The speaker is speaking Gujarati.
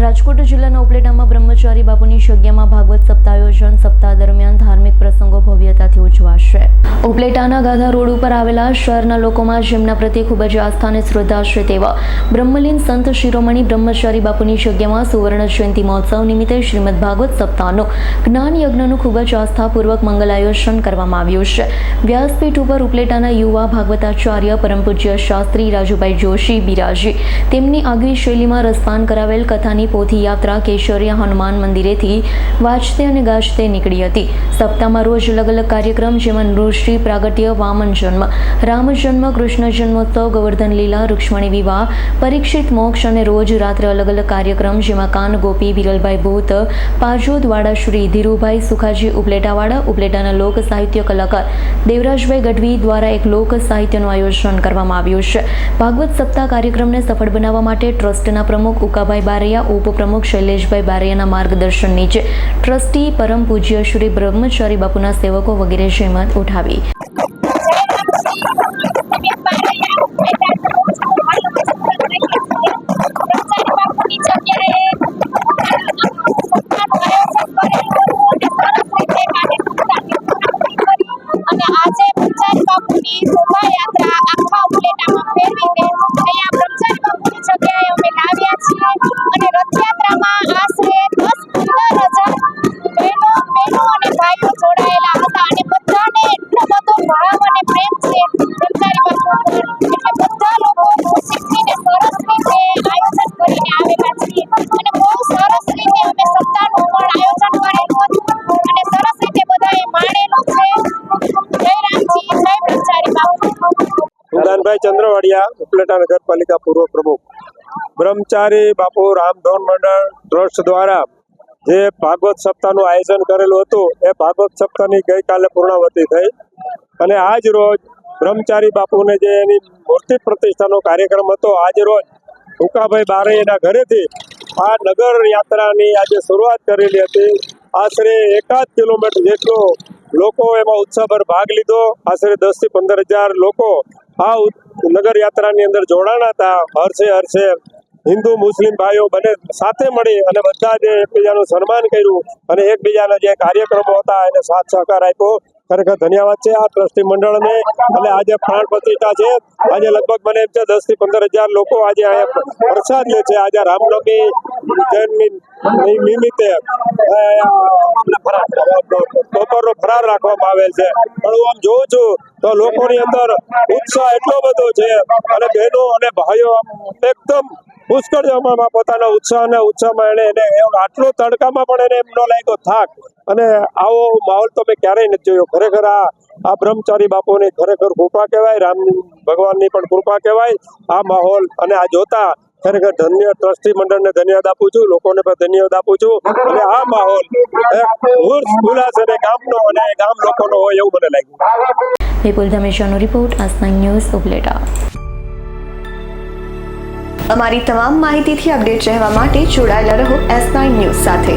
રાજકોટ જિલ્લાના ઉપલેટામાં બ્રહ્મચારી બાપુની જગ્યામાં ભાગવત સપ્તાહ આયોજન સપ્તાહ દરમિયાન ધાર્મિક પ્રસંગો ભવ્યતાથી ઉજવાશે. ઉપલેટાના ગાધા રોડ ઉપર આવેલા શહેરના લોકોમાં જેમના પ્રત્યે ખૂબ જ આસ્થા અને શ્રદ્ધા છે તેવા બ્રહ્મલીન સંત શિરોમણી બ્રહ્મચારી બાપુની જગ્યામાં સુવર્ણ જયંતિ મહોત્સવ નિમિત્તે શ્રીમદ ભાગવત સપ્તાહનો જ્ઞાન યજ્ઞનું ખૂબ જ આસ્થાપૂર્વક મંગલ આયોજન કરવામાં આવ્યું છે. વ્યાસપીઠ ઉપર ઉપલેટાના યુવા ભાગવતાચાર્ય પરમ પૂજ્ય શાસ્ત્રી રાજુભાઈ જોશી બિરાજી તેમની આગવી શૈલીમાં રસપાન કરાવેલ કથાની પોથી યાત્રા કેશરિયા હનુમાન મંદિરેથી વાંચતે અને ગાજતે નીકળી હતી. સપ્તાહમાં રોજ અલગ અલગ કાર્યક્રમ જેમાં નૃષિ પ્રાગટ્ય, વામન જન્મ, રામ જન્મ, કૃષ્ણ જન્મોત્સવ, ગોવર્ધન લીલા, રૂક્ષ્મણી વિવાહ, પરીક્ષિત મોક્ષ અને રોજ રાત્રે અલગ અલગ કાર્યક્રમ જેમાં કાન ગોપી, વિરલભાઈ ભૂત પાજોદવાડા શ્રી ધીરુભાઈ સુખાજી, ઉપલેટાવાડા, ઉપલેટાના લોક સાહિત્ય કલાકાર દેવરાજભાઈ ગઢવી દ્વારા એક લોક સાહિત્યનું આયોજન કરવામાં આવ્યું છે. ભાગવત સપ્તાહ કાર્યક્રમને સફળ બનાવવા માટે ટ્રસ્ટના પ્રમુખ ઉકાભાઈ બારૈયા ઉપપ્રમુખ શૈલેષભાઈ બારૈયાના માર્ગદર્શન નીચે ટ્રસ્ટી પરમ પૂજ્ય શ્રી બ્રહ્મચારી બાપુના સેવકો વગેરે જેમત ઉઠાવી. અને આજે બ્રહ્મચારી બાપુની શોભાયાત્રા ઉદાનભાઈ ચંદ્રવાડિયા ઉપલેટા નગરપાલિકા પૂર્વ પ્રમુખ. બ્રહ્મચારી બાપુ રામધોન મંડળ ટ્રસ્ટ દ્વારા જે ભાગવત સપ્તાહનું આયોજન કરેલું હતું, એ ભાગવત સપ્તાહની ગઈકાલે પૂર્ણાવતી થઈ. અને આજ રોજ બ્રહ્મચારી બાપુને જે એની મૂર્તિ પ્રતિષ્ઠાનો કાર્યક્રમ હતો, આજ રોજ ભૂકાભાઈ બારે એના ઘરેથી આ નગર યાત્રાની આજે શરૂઆત કરેલી હતી. આશરે એકાદ કિલોમીટર જેટલો લોકો એમાં ઉત્સાહભર ભાગ લીધો. આશરે દસથી પંદર હજાર લોકો આ નગર યાત્રાની અંદર જોડાણા હતા. હર્ષે હર્ષે હિન્દુ, મુસ્લિમ ભાઈઓ બંને સાથે મળી અને બધા જે એકબીજાનું સન્માન કર્યું અને એકબીજાના જે કાર્યક્રમો હતા એને સાથ સહકાર આપ્યો. ખરેખર ધન્યવાદ છે આ ટ્રસ્ટી મંડળને અને આજે પ્રાણ પ્રતિષ્ઠા છે. આજે લગભગ મને એમ છે દસથી પંદર હજાર લોકો આજે પ્રસાદ લે છે. આજે રામનવમી જન્મી નિમિત્તે. બપોરનો ફરાર રાખવામાં આવેલ છે. પણ હું આમ જોઉં છું તો લોકોની અંદર ઉત્સાહ એટલો બધો છે અને બહેનો અને ભાઈઓ એકદમ પુષ્કળ જવામાં પોતાના ઉત્સાહ અને ઉત્સાહમાં એને એને આટલો તડકામાં પણ એને એમનો લાગ્યો થાક. અને આવો માહોલ તો મેં ક્યારેય નથી જોયો. ખરેખર આ આ બ્રહ્મચારી બાપુની ખરેખર કૃપા કહેવાય, રામ ભગવાનની પણ કૃપા કહેવાય. આ માહોલ અને આ જોતા ખરેખર ધન્ય ટ્રસ્ટી મંડળને ધન્યવાદ આપું છું, લોકોને પણ ધન્યવાદ આપું છું. અને આ માહોલ ઉર્સ અને ગામનો અને ગામ લોકોનો હોય એવું મને લાગ્યું. વિપુલ ધમેશાનો રિપોર્ટ આસના ન્યૂઝ, ઉપલેટા. અમારી તમામ માહિતીથી અપડેટ રહેવા માટે જોડાયેલા રહો એસ નાઇન ન્યૂઝ સાથે.